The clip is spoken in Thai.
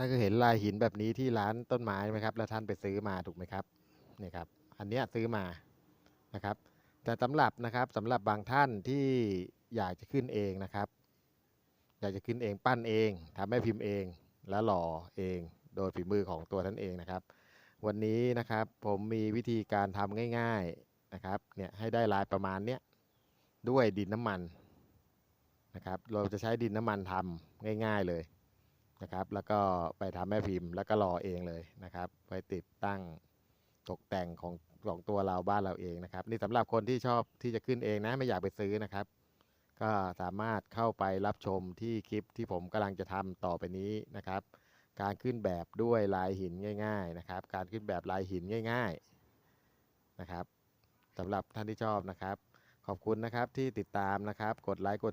ท่านก็เห็นลายหินแบบนี้ที่ร้านต้นไม้ไหมครับ แล้วท่านไปซื้อมาถูกไหมครับนี่ครับ อันนี้ซื้อมานะครับ แต่สำหรับนะครับสำหรับบางท่านที่อยากจะขึ้นเองนะครับ อยากจะขึ้นเองปั้นเองทำแม่พิมพ์เอง แล้วหล่อเอง โดยฝีมือของตัวท่านเองนะครับ วันนี้นะครับผมมีวิธีการทำง่ายๆนะครับเนี่ยให้ได้ลายประมาณเนี้ยด้วยดินน้ำมันนะครับ เราจะใช้ดินน้ำมันทำง่าย ๆเลย นะครับ แล้วก็ไปทำแม่พิมพ์แล้วก็รอเองเลยนะครับไว้ติดตั้งตกแต่งของของตัวเราบ้านเราเองนะครับ นี่สำหรับคนที่ชอบที่จะขึ้นเองนะไม่อยากไปซื้อนะครับ ก็สามารถเข้าไปรับชมที่คลิปที่ผมกำลังจะทำต่อไปนี้นะครับ การขึ้นแบบด้วยลายหินง่าย ๆนะครับ การขึ้นแบบลายหินง่าย ๆนะครับสำหรับท่านที่ชอบนะครับ ขอบคุณนะครับที่ติดตามนะครับ กดไลค์กด